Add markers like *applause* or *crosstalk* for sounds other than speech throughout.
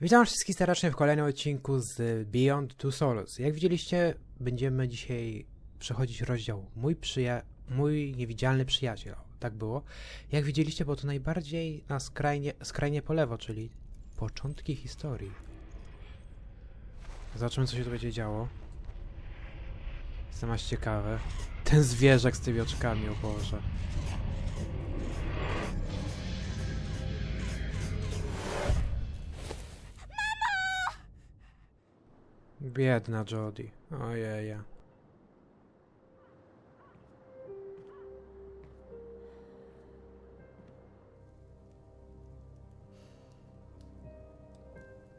Witam wszystkich serdecznie w kolejnym odcinku z Beyond Two Souls. Jak widzieliście, będziemy dzisiaj przechodzić rozdział Mój przyja... Mój niewidzialny przyjaciel. Tak było. Jak widzieliście, było to najbardziej na skrajnie, skrajnie po lewo, czyli początki historii. Zobaczymy, co się tu będzie działo. Jestem aż ciekawy. Ten zwierzak z tymi oczkami, o Boże. Biedna Jodie. Ojej.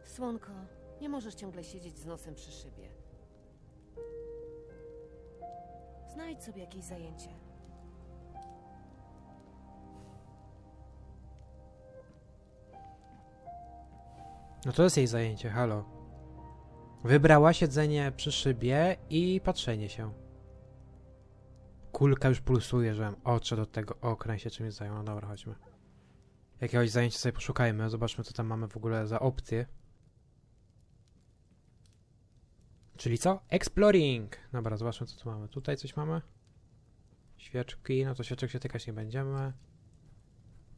Słonko, nie możesz ciągle siedzieć z nosem przy szybie. Znajdź sobie jakieś zajęcie. No to jest jej zajęcie, halo. Wybrała siedzenie przy szybie i patrzenie się. Kulka już pulsuje, że oczy do tego okna się czymś zajął. No dobra, chodźmy. Jakiegoś zajęcia sobie poszukajmy, zobaczmy co tam mamy w ogóle za opcje. Czyli co? Exploring! Dobra, zobaczmy co tu mamy. Tutaj coś mamy? Świeczki, no to świeczek się tykać nie będziemy.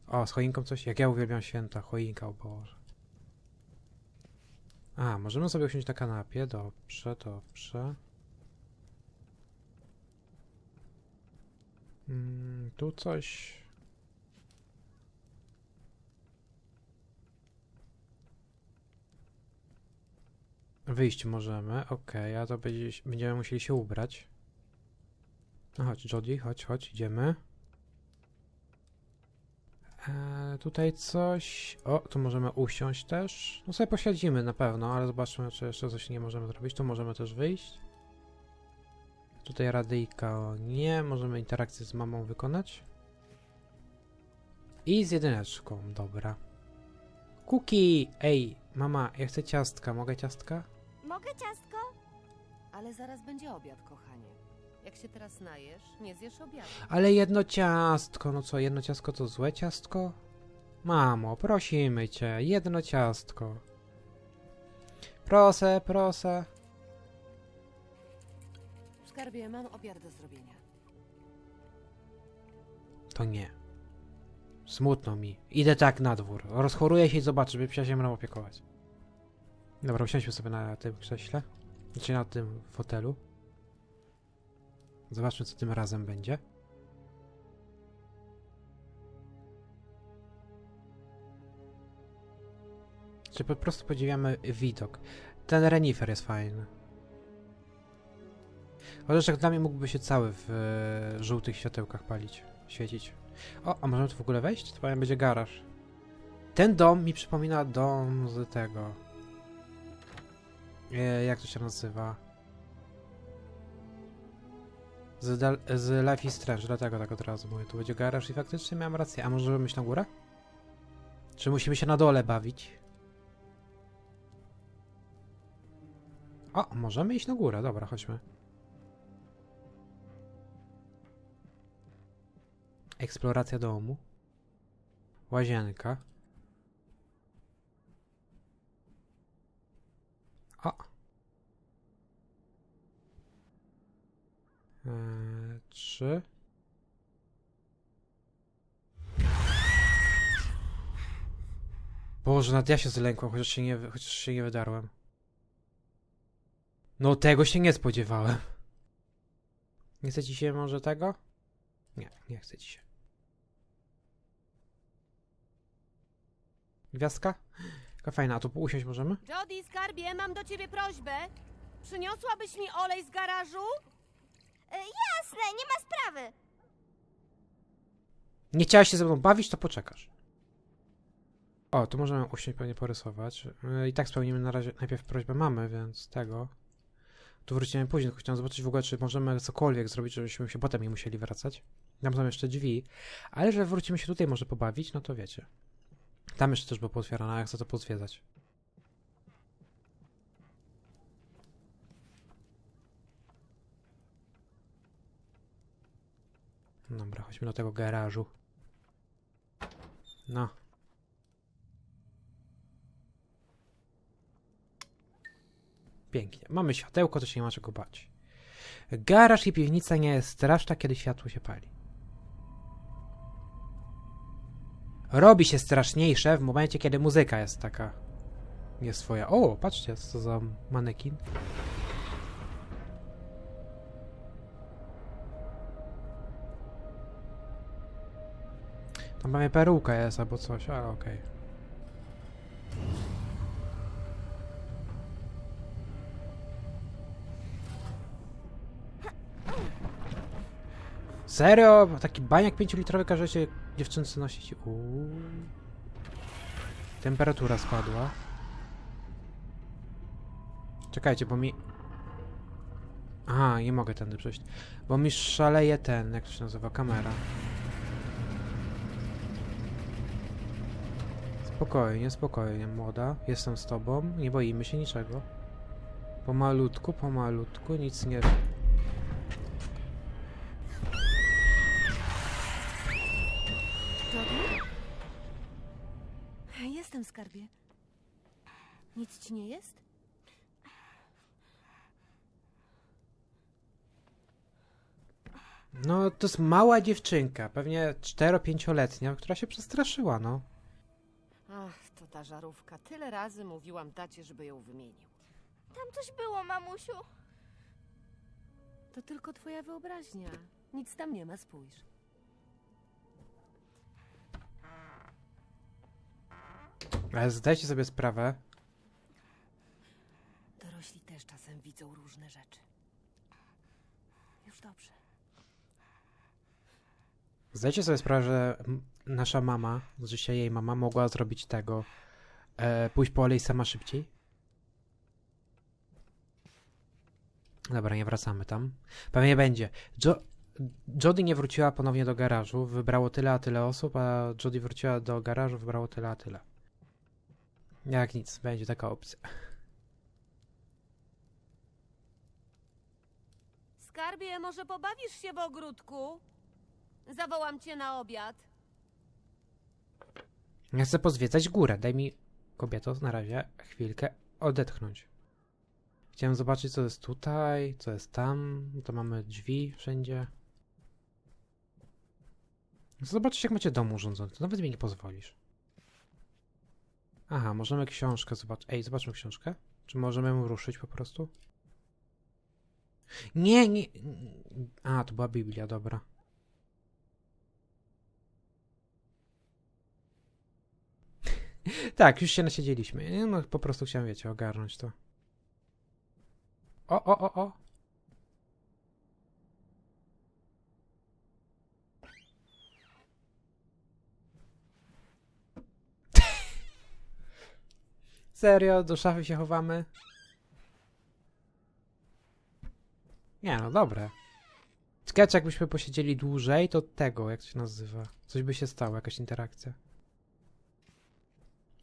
O, z choinką coś? Jak ja uwielbiam święta, choinka, o Boże. A, możemy sobie usiąść na kanapie. Dobrze, dobrze. Mm, tu coś. Wyjść możemy, okej, a to będzie, będziemy musieli się ubrać. No chodź, Jodie, chodź, chodź, idziemy. Eee, tutaj coś. O, tu możemy usiąść też. No sobie posiedzimy na pewno, ale zobaczmy, czy jeszcze coś nie możemy zrobić. Tu możemy też wyjść. Tutaj radyjka nie. Możemy interakcję z mamą wykonać. I z jedyneczką, dobra. Kuki! Ej, mama, ja chcę ciastka. Mogę ciastka? Mogę ciastko? Ale zaraz będzie obiad, kochanie. Jak się teraz najesz, nie zjesz obiadu. Ale jedno ciastko. No co, jedno ciastko to złe ciastko? Mamo, prosimy cię, jedno ciastko. Proszę, proszę. Skarbie, mam obiad do zrobienia. To nie. Smutno mi. Idę tak na dwór. Rozchoruję się i zobaczę, by psia się mną opiekować. Dobra, usiądźmy sobie na tym krześle. Znaczy na tym fotelu. Zobaczmy, co tym razem będzie. Czy po prostu podziwiamy widok. Ten renifer jest fajny. Chociaż jak dla mnie mógłby się cały w e, żółtych światełkach palić, świecić. O, a możemy tu w ogóle wejść? To powiem będzie garaż. Ten dom mi przypomina dom z tego. E, jak to się nazywa? Z, z Life is Strange, dlatego tak od razu mówię. Tu będzie garaż i faktycznie miałem rację. A możemy iść na górę? Czy musimy się na dole bawić? O, możemy iść na górę, dobra, chodźmy. Eksploracja domu. Łazienka. O! Trzy. Boże, nawet ja się zlękłem, chociaż się nie, chociaż się nie wydarłem. No tego się nie spodziewałem. Nie chce ci się może tego? Nie, nie chce ci się. Gwiazdka? Jaka fajna, a tu usiąść możemy? Jody, skarbie, mam do ciebie prośbę. Przyniosłabyś mi olej z garażu? E, jasne, nie ma sprawy. Nie chciałaś się ze mną bawić, to poczekasz. O, tu możemy usiąść pewnie porysować. Yy, I tak spełnimy na razie najpierw prośbę mamy, więc tego. Tu wrócimy później, tylko chciałem zobaczyć w ogóle, czy możemy cokolwiek zrobić, żebyśmy się potem nie musieli wracać. Tam są jeszcze drzwi, ale że wrócimy się tutaj może pobawić, no to wiecie. Tam jeszcze też było pootwierane, a ja chcę to pozwiedzać. Dobra, chodźmy do tego garażu. No. Pięknie. Mamy światełko, to się nie ma czego bać. Garaż i piwnica nie jest straszna, kiedy światło się pali. Robi się straszniejsze w momencie, kiedy muzyka jest taka nie swoja. O, patrzcie, co za manekin. Tam pewnie peruka jest albo coś, ale okej. Serio? Taki baniak 5-litrowy każecie dziewczynce nosić? Uuu. Temperatura spadła. Czekajcie, bo mi... Aha, nie mogę tędy przejść. Bo mi szaleje ten, jak to się nazywa, kamera. Spokojnie, spokojnie, młoda. Jestem z tobą, nie boimy się niczego. Pomalutku, pomalutku, nic nie... Jestem w skarbie. Nic ci nie jest? No, to jest mała dziewczynka, pewnie 4-5-letnia, która się przestraszyła, no. Ta żarówka. Tyle razy mówiłam tacie, żeby ją wymienił. Tam coś było, mamusiu. To tylko twoja wyobraźnia. Nic tam nie ma, spójrz. Ale zdajcie sobie sprawę, Dorośli też czasem widzą różne rzeczy. Już dobrze. Zdajcie sobie sprawę, że nasza mama, że się jej mama mogła zrobić tego, e, pójść po olej sama szybciej. Dobra, nie wracamy tam. Pewnie będzie. Jo Jody nie wróciła ponownie do garażu, wybrało tyle a tyle osób, a Jody wróciła do garażu, wybrało tyle a tyle. Jak nic, będzie taka opcja. Skarbie, może pobawisz się w ogródku? Zawołam cię na obiad. Ja chcę pozwiedzać górę. Daj mi, kobieto, na razie chwilkę odetchnąć. Chciałem zobaczyć, co jest tutaj, co jest tam. To mamy drzwi wszędzie. Zobaczyć, jak macie dom urządzony. To nawet mi nie pozwolisz. Aha, możemy książkę zobaczyć. Ej, zobaczmy książkę. Czy możemy ruszyć po prostu? Nie, nie. A, to była Biblia, dobra. *laughs* Tak, już się nasiedzieliśmy. No, po prostu chciałem, wiecie, ogarnąć to. O, o, o, o. *laughs* Serio? Do szafy się chowamy? Nie, no dobre. Sketch, jakbyśmy posiedzieli dłużej, to tego, jak to się nazywa. Coś by się stało, jakaś interakcja.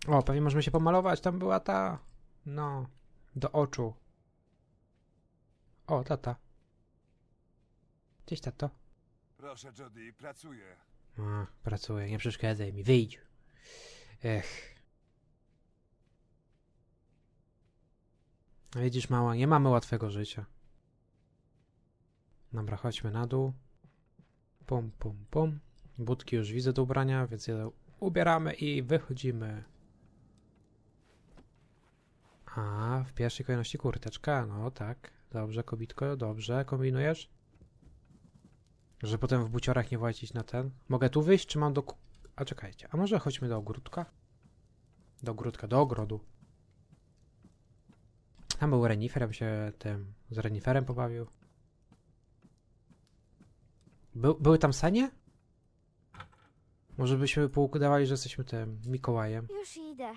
O, pewnie możemy się pomalować. Tam była ta. No. Do oczu. O, tata. Cześć, tato. Proszę, Jody, pracuję. A, pracuję, nie przeszkadzaj mi. Wyjdź. Ech. No Widzisz, mała, nie mamy łatwego życia. Dobra, chodźmy na dół. Pum, pum, pum. Budki już widzę do ubrania, więc je ubieramy i wychodzimy. A, w pierwszej kolejności kurteczka, no tak. Dobrze, kobitko, dobrze. Kombinujesz? Że potem w buciorach nie włazić na ten. Mogę tu wyjść, czy mam do... A czekajcie, a może chodźmy do ogródka? Do ogródka, do ogrodu. Tam był renifer, ja bym się tym z reniferem pobawił. By, były tam sanie? Może byśmy poukładali, że jesteśmy tym Mikołajem. Już idę.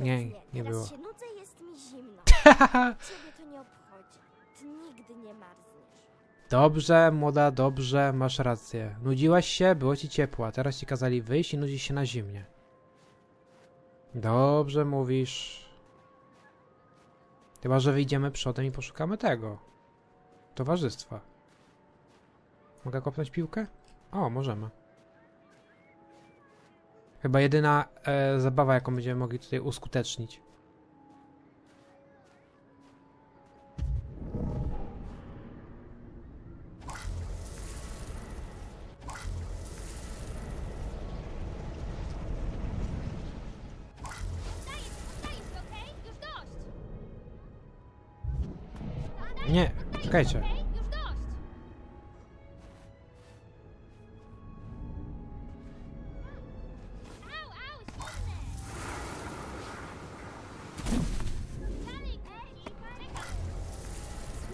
Nie, nie Teraz było. się nudzę, jest mi zimno. *laughs* Ciebie to nie obchodzi. Ty nigdy nie marzniesz. Dobrze, młoda, dobrze, masz rację. Nudziłaś się, było ci ciepło, a teraz ci kazali wyjść i nudzić się na zimnie. Dobrze mówisz. Chyba, że wyjdziemy przodem i poszukamy tego. Towarzystwa. Mogę kopnąć piłkę? O, możemy. Chyba jedyna e, zabawa, jaką będziemy mogli tutaj uskutecznić. Nie, czekajcie.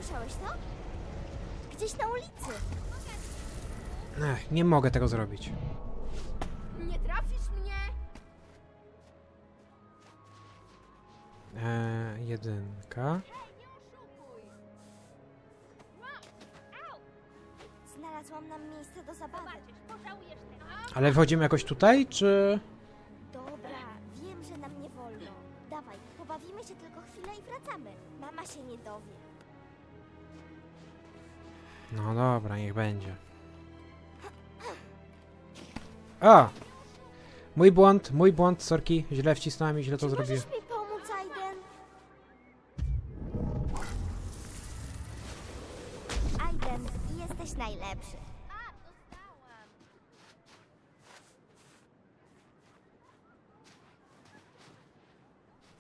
Słyszałeś to? Gdzieś na ulicy. Ech, nie mogę tego zrobić. Nie trafisz mnie! E, jedynka. Znalazłam nam miejsce do zabawy. Ale wchodzimy jakoś tutaj, czy... Dobra, wiem, że nam nie wolno. Dawaj, pobawimy się tylko chwilę i wracamy. Mama się nie dowie. No dobra, niech będzie. A! Mój błąd, mój błąd, sorki, źle wcisnąłem i źle to zrobiłem. możesz mi pomóc, Aiden? Aiden, jesteś najlepszy.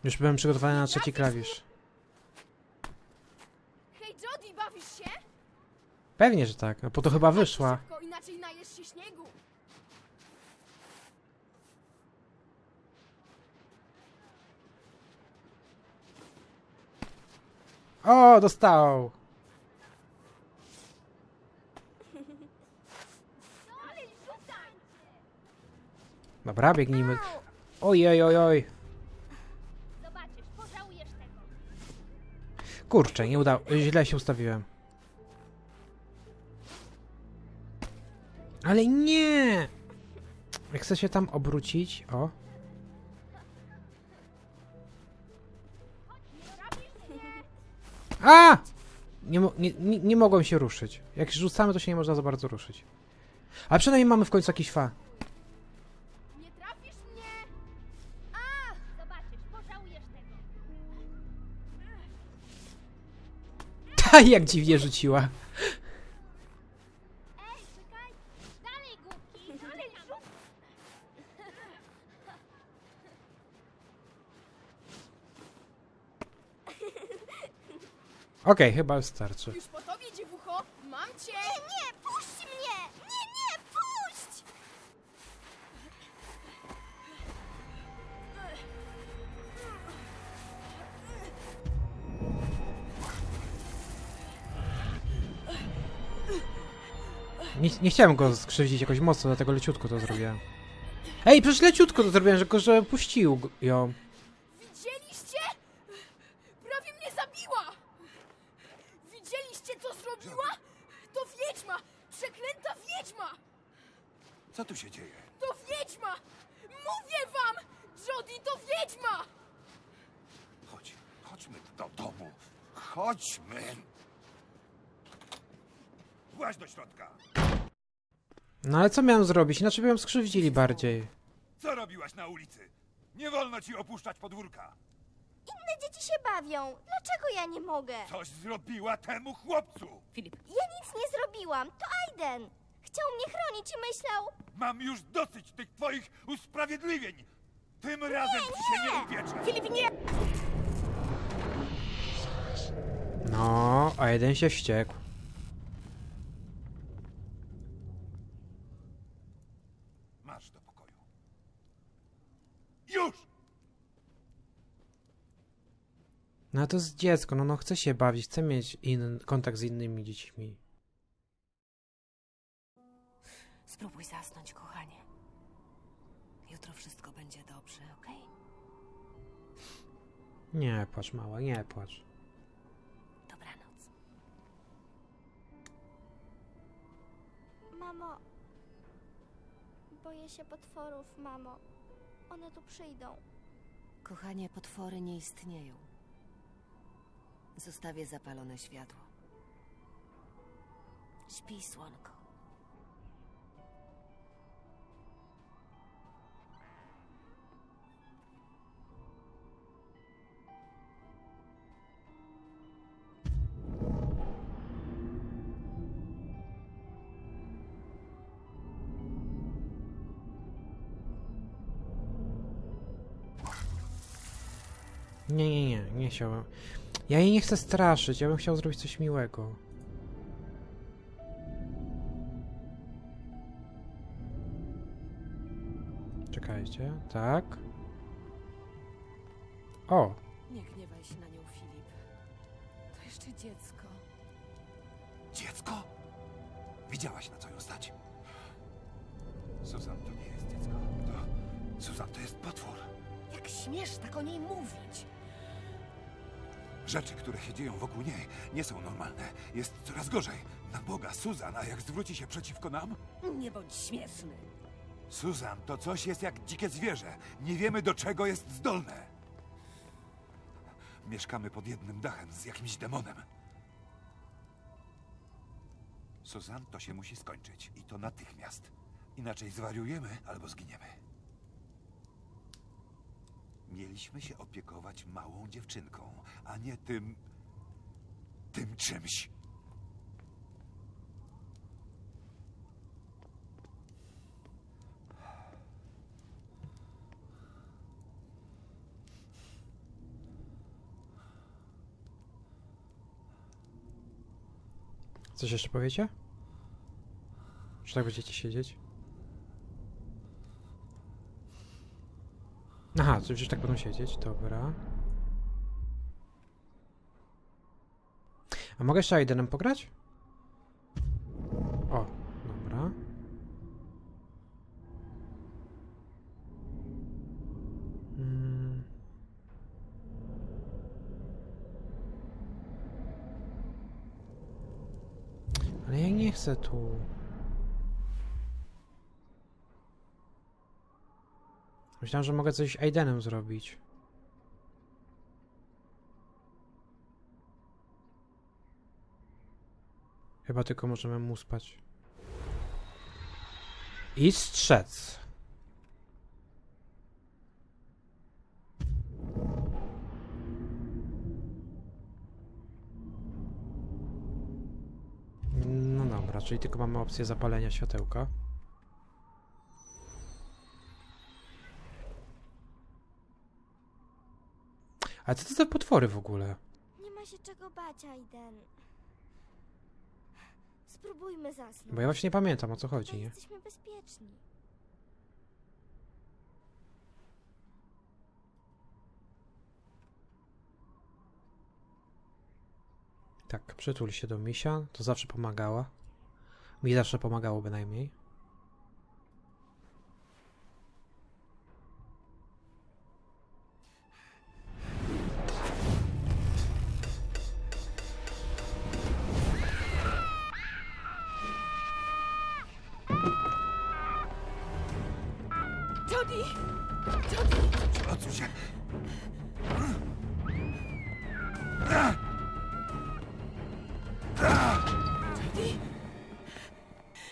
Już byłem przygotowany na trzeci klawisz. Hej Jody, bawisz się? Pewnie, że tak, no po to chyba wyszła. Szybko, inaczej najesz się śniegu. O, dostał! Dobra, biegnijmy. Oj, oj, oj, oj. Kurczę, nie udało. Źle się ustawiłem. Ale nie! Jak chcę się tam obrócić, o. A! Nie, nie, nie, nie mogłem się ruszyć. Jak się rzucamy, to się nie można za bardzo ruszyć. Ale przynajmniej mamy w końcu jakiś fa. Nie trafisz mnie! Zobaczysz, pożałujesz tego. *laughs* Ta jak dziwnie rzuciła. Ej, czekaj! Dalej, głupki! Dalej, rzut! Okej, chyba starczy. Już po tobie, dziewucho! Mam cię! Nie, nie, puść mnie! Nie, nie, puść! Nie, nie chciałem go skrzywdzić jakoś mocno, dlatego leciutko to zrobiłem. Ej, przecież leciutko to zrobiłem, że tylko że puścił go- ją. Widzieliście? Prawie mnie zabiła! Widzieliście, co zrobiła? To wiedźma! Przeklęta wiedźma! Co tu się dzieje? To wiedźma! Mówię wam! Jody, to wiedźma! Chodź, chodźmy do domu. Chodźmy. Właź do środka. No ale co miałem zrobić? Inaczej by ją skrzywdzili bardziej. Co robiłaś na ulicy? Nie wolno ci opuszczać podwórka. Inne dzieci się bawią. Dlaczego ja nie mogę? Coś zrobiła temu chłopcu. Filip, Ja nic nie zrobiłam. To Aiden. Chciał mnie chronić i myślał... Mam już dosyć tych twoich usprawiedliwień. Tym razem ci się nie upiecze. Filip, nie! No, a jeden się wściekł. Masz do pokoju. Już! No to jest dziecko, no, no chce się bawić, chce mieć in, kontakt z innymi dziećmi. spróbuj zasnąć, kochanie. Jutro wszystko będzie dobrze, okej? Nie płacz, mała, nie płacz. Dobranoc. Mamo... Boję się potworów, mamo. One tu przyjdą. Kochanie, potwory nie istnieją. Zostawię zapalone światło. Śpi, słonko. Nie, nie, nie, nie chciałem. Ja jej nie chcę straszyć, ja bym chciał zrobić coś miłego. Czekajcie, tak. O, Nie gniewaj się na nią, Filip. To jeszcze dziecko. Dziecko? Widziałaś, na co ją stać? Susan, to nie jest dziecko. To... Susan, to jest potwór. Jak śmiesz tak o niej mówić? Rzeczy, które się dzieją wokół niej, nie są normalne. Jest coraz gorzej. Na Boga, Susan, a jak zwróci się przeciwko nam? Nie bądź śmieszny. Susan, to coś jest jak dzikie zwierzę. Nie wiemy, do czego jest zdolne. Mieszkamy pod jednym dachem z jakimś demonem. Susan, to się musi skończyć. I to natychmiast. Inaczej zwariujemy albo zginiemy. Mieliśmy się opiekować małą dziewczynką, a nie tym... tym czymś. coś jeszcze powiecie? Czy tak będziecie siedzieć? Aha, to już tak będą siedzieć, dobra. A mogę jeszcze Aidenem pograć? O, dobra. Mm. Ale ja nie chcę tu. Myślałem, że mogę coś Aidenem zrobić. Chyba tylko możemy mu spać. I strzec. No dobra, czyli tylko mamy opcję zapalenia światełka. Ale co to za potwory w ogóle? Nie ma się czego bać, Aiden. Spróbujmy zasnąć. Bo ja właśnie nie pamiętam o co chodzi, nie? jesteśmy bezpieczni. Tak, przytul się do misia, to zawsze pomagała. Mi zawsze pomagało bynajmniej.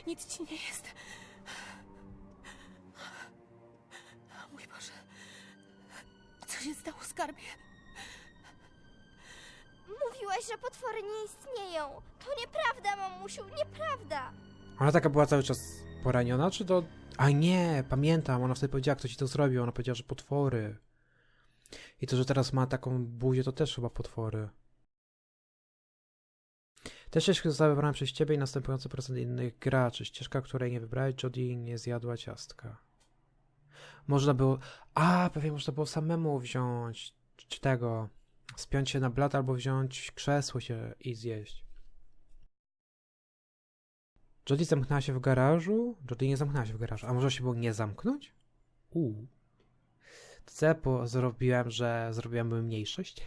Nic ci nie jest. Mój Boże. Co się stało, skarbie? Mówiłaś, że potwory nie istnieją. To nieprawda, mamusiu, nieprawda. Ona taka była cały czas poraniona, czy to... A nie, pamiętam, ona wtedy powiedziała, kto ci to zrobił, ona powiedziała, że potwory. I to, że teraz ma taką buzię, to też chyba potwory. Te ścieżki zostały wybrane przez ciebie i następujący procent innych graczy. Ścieżka, której nie wybrałeś, Jodie nie zjadła ciastka. Można było... A, pewnie można było samemu wziąć... Czy tego... Spiąć się na blat albo wziąć krzesło się i zjeść. Jodie zamknęła się w garażu? Jodie nie zamknęła się w garażu. A może się było nie zamknąć? Uuu. To co zrobiłem, że zrobiłem mniejszość?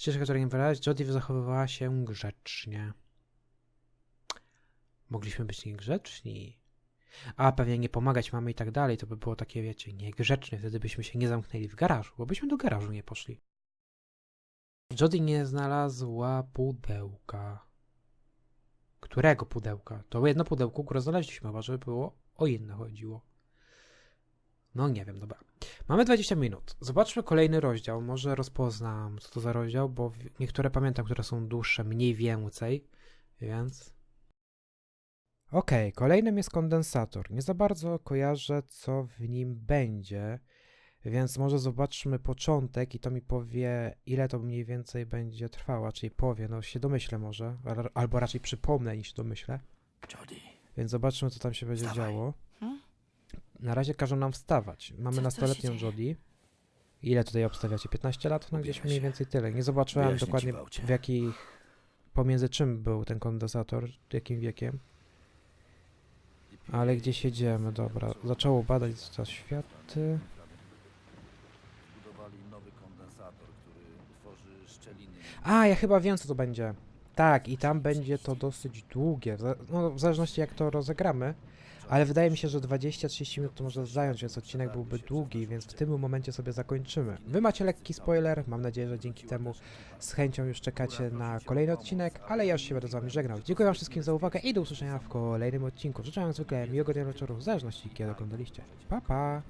Ścieżka, której nie wyrazić, Jodie zachowywała się grzecznie. Mogliśmy być niegrzeczni. A pewnie nie pomagać mamy i tak dalej, to by było takie, wiecie, niegrzeczne. Wtedy byśmy się nie zamknęli w garażu, bo byśmy do garażu nie poszli. Jodie nie znalazła pudełka. Którego pudełka? To jedno pudełko, które znaleźliśmy, chyba żeby było o inne chodziło. No nie wiem, dobra. Mamy 20 minut. Zobaczmy kolejny rozdział. Może rozpoznam, co to za rozdział, bo niektóre pamiętam, które są dłuższe, mniej więcej, więc... Okej, kolejnym jest kondensator. Nie za bardzo kojarzę, co w nim będzie. Więc może zobaczmy początek i to mi powie, ile to mniej więcej będzie trwało, czyli powie, no się domyślę może, al- albo raczej przypomnę niż domyślę. Jody, Więc zobaczmy, co tam się będzie Wstawaj. działo. Na razie każą nam wstawać. Mamy Co- co się nastoletnią dzieje? Jodie. Ile tutaj obstawiacie? 15 lat? No gdzieś mniej się. więcej tyle. Nie zobaczyłem Wyjaśnię ci dokładnie w jakich, pomiędzy czym był ten kondensator, jakim wiekiem. Ale gdzieś jedziemy, dobra. Zaczęło badać za światy. Zbudowali nowy kondensator, który tworzy szczeliny. A, ja chyba wiem, co to będzie. Tak, i tam będzie to dosyć długie. za- No, w zależności jak to rozegramy. Ale wydaje mi się, że 20-30 minut to może zająć, więc odcinek byłby długi, więc w tym momencie sobie zakończymy. Wy macie lekki spoiler, mam nadzieję, że dzięki temu z chęcią już czekacie na kolejny odcinek, ale ja już się będę z wami żegnał. Dziękuję wam wszystkim za uwagę i do usłyszenia w kolejnym odcinku. Życzę wam zwykle miłego dnia wieczoru, w zależności kiedy oglądaliście. Pa, pa!